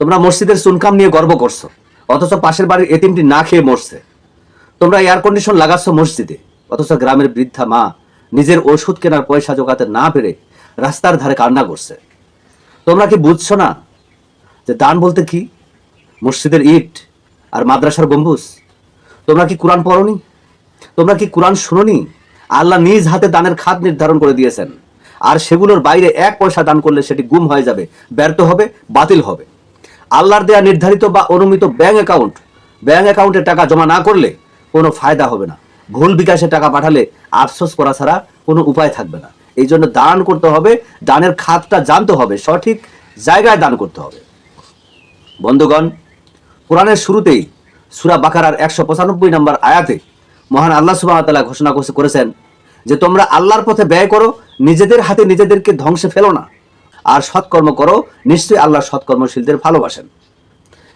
তোমরা মসজিদের সুনকাম নিয়ে গর্ব করছ। অথচ পাশের বাড়ির এতিমটি না খেয়ে মরছে। তোমরা এয়ার কন্ডিশন লাগাচ্ছ মসজিদে। অথচ গ্রামের বৃদ্ধা মা নিজের ওষুধ কেনার পয়সা জোগাতে না পেরে রাস্তার ধারে কান্না করছে। তোমরা কি বুঝছ না যে দান বলতে কি? মসজিদের ইট আর মাদ্রাসার গম্বুজ। তোমরা কি কোরআন পড়নি? তোমরা কি কোরআন শুনোনি? আল্লাহ নিজ হাতে দানের খাত নির্ধারণ করে দিয়েছেন। আর সেগুলোর বাইরে এক পয়সা দান করলে সেটি গুম হয়ে যাবে, ব্যর্থ হবে, বাতিল হবে। আল্লাহর দেয়া নির্ধারিত বা অনুমিত ব্যাংক অ্যাকাউন্ট ব্যাংক অ্যাকাউন্টে টাকা জমা না করলে কোনো ফায়দা হবে না। ভুল বিকাশে টাকা পাঠালে আফসোস করা ছাড়া কোনো উপায় থাকবে না। এই জন্য দান করতে হবে, দানের খাতটা জানতে হবে, সঠিক জায়গায় দান করতে হবে। বন্ধুগণ, কোরআনের শুরুতেই সুরা বাকারার একশো পঁচানব্বই নম্বর আয়াতে মহান আল্লাহ সুবাহ তাআলা ঘোষণা করছে- করেছেন যে, তোমরা আল্লাহর পথে ব্যয় করো, নিজেদের হাতে নিজেদেরকে ধ্বংসে ফেলো না। আর সৎকর্ম করো, নিশ্চয়ই আল্লাহ সৎকর্মশীলদের ভালোবাসেন।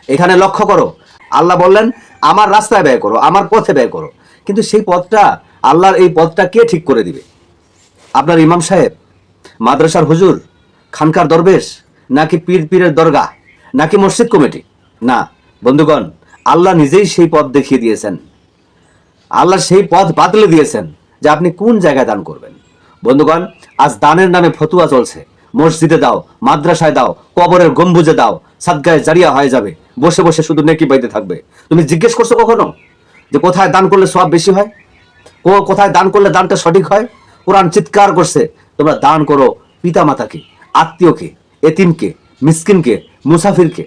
এখানে লক্ষ্য করো, আল্লাহ বললেন, আমার রাস্তায় ব্যয় করো, আমার পথে ব্যয় করো। কিন্তু সেই পথটা, আল্লাহর এই পথটা কে ঠিক করে দিবে? আপনার ইমাম সাহেব, মাদ্রাসার হুজুর, খানকার দরবেশ, নাকি পীর পীরের দরগা নাকি মসজিদ কমিটি? না, বন্ধুগণ, আল্লাহ নিজেই সেই পথ দেখিয়ে দিয়েছেন। আল্লাহ সেই পথ বাতলে দিয়েছেন যে আপনি কোন জায়গায় দান করবেন। বন্ধুগণ, আজ দানের নামে ফতুয়া চলছে। মসজিদে দাও, মাদ্রাসায় দাও, কবরের গম্বুজে দাও, সাদগায় জারিয়া হয়ে যাবে, বসে বসে শুধু নেকি পাইতে থাকবে। তুমি জিজ্ঞেস করছ কখনো যে কোথায় দান করলে সব বেশি হয়? ও কোথায় দান করলে দানটা সঠিক হয়? কোরআন চিৎকার করছে, তোমরা দান করো পিতা মাতাকে আত্মীয়কে, এতিমকে, মিসকিনকে, মুসাফিরকে।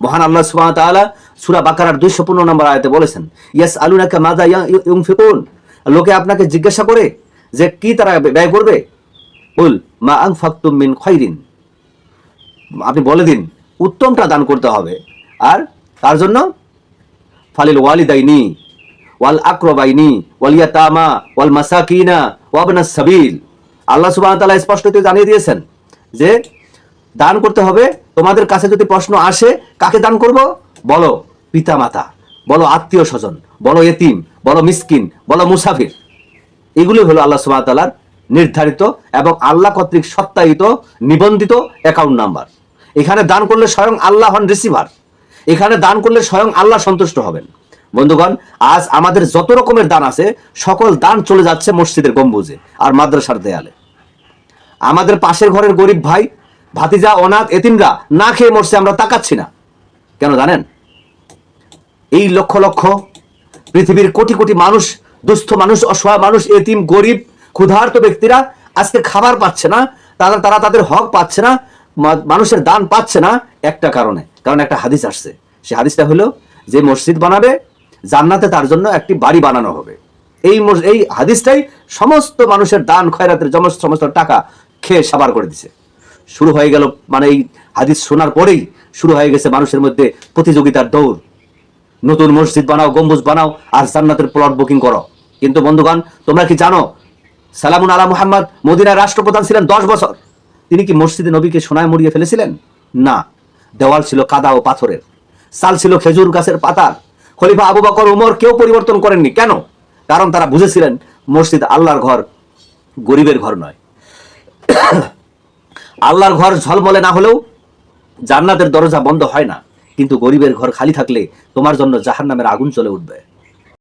মহান আল্লাহ সুবহান তাআলা সূরা বাকারার 215 নম্বর আয়তে বলেছেন ইয়াস আলুনাকা মাযা ইউনফিকুন? লোকে আপনাকে জিজ্ঞাসা করে যে কি তারা ব্যয় করবে? বল, মা আনফাকতুম মিন খাইরিন। আপনি বলে দিন, উত্তমটা দান করতে হবে। আর তার জন্য, ফালিল ওয়ালিদাইনি, ওয়াল আকরবাইনি, ওয়াল ইয়াতামা, ওয়াল মাসাকিনা ওয়াবনাস সাবিল। আল্লাহ সুবহানাহু ওয়া তাআলা স্পষ্টত জানিয়ে দিয়েছেন যে, দান করতে হবে, তোমাদের কাছে যদি প্রশ্ন আসে, কাকে দান করব? বলো পিতা মাতা বলো আত্মীয় স্বজন, বলো এতিম, বলো মিসকিন, বলো মুসাফির। এগুলি হলো আল্লাহ সুবহানাহু ওয়া তাআলার নির্ধারিত এবং আল্লাহ কর্তৃক সত্যায়িত, নিবন্ধিত অ্যাকাউন্ট নাম্বার এখানে দান করলে স্বয়ং আল্লাহ হন রিসিভার এখানে দান করলে স্বয়ং আল্লাহ সন্তুষ্ট হবেন। বন্ধুগণ, আজ আমাদের যত রকমের দান আছে, সকল দান চলে যাচ্ছে মসজিদের গম্বুজে আর মাদ্রাসার দেয়ালে। আমাদের পাশের ঘরের গরিব ভাই, ভাতিজা, অনাথ, এতিমরা না খেয়ে মরছে, আমরা তাকাচ্ছি না। কেন জানেন? এই লক্ষ লক্ষ পৃথিবীর কোটি কোটি মানুষ, দুস্থ মানুষ, অসহায় মানুষ, এতিম, গরিব ক্ষুধার্ত ব্যক্তিরা আজকে খাবার পাচ্ছে না, তারা তারা তাদের হক পাচ্ছে না মানুষের দান পাচ্ছে না একটা কারণে। কারণ একটা হাদিস আসছে। সে হাদিসটা হলো, যে মসজিদ বানাবে, জান্নাতে তার জন্য একটি বাড়ি বানানো হবে। এই এই হাদিসটাই সমস্ত মানুষের দান, খয়রাতের সমস্ত সমস্ত টাকা খেয়ে সাবার করে দিছে। শুরু হয়ে গেল মানে এই হাদিস শোনার পরেই শুরু হয়ে গেছে মানুষের মধ্যে প্রতিযোগিতার দৌড়। নতুন মসজিদ বানাও, গম্বুজ বানাও, আর জান্নাতের প্লট বুকিং করো। কিন্তু বন্ধুগণ, তোমরা কি জানো সালামুন আলা মুহাম্মদ, মদিনার রাষ্ট্রপ্রধান ছিলেন দশ বছর। তিনি কি মসজিদে নবীকে সোনায় মরিয়ে ফেলেছিলেন? না। দেওয়াল ছিল কাদা ও পাথরের। সাল ছিল খেজুর গাছের পাতার। খলিফা আবু বকর, উমর কেউ পরিবর্তন করেননি। কেন? কারণ তারা বুঝেছিলেন, মসজিদ আল্লাহর ঘর, গরিবের ঘর নয়। আল্লাহর ঘর ঝলমলে না হলেও জান্নাতের দরজা বন্ধ হয় না। কিন্তু গরিবের ঘর খালি থাকলে তোমার জন্য জাহান্নামের আগুন চলে উঠবে।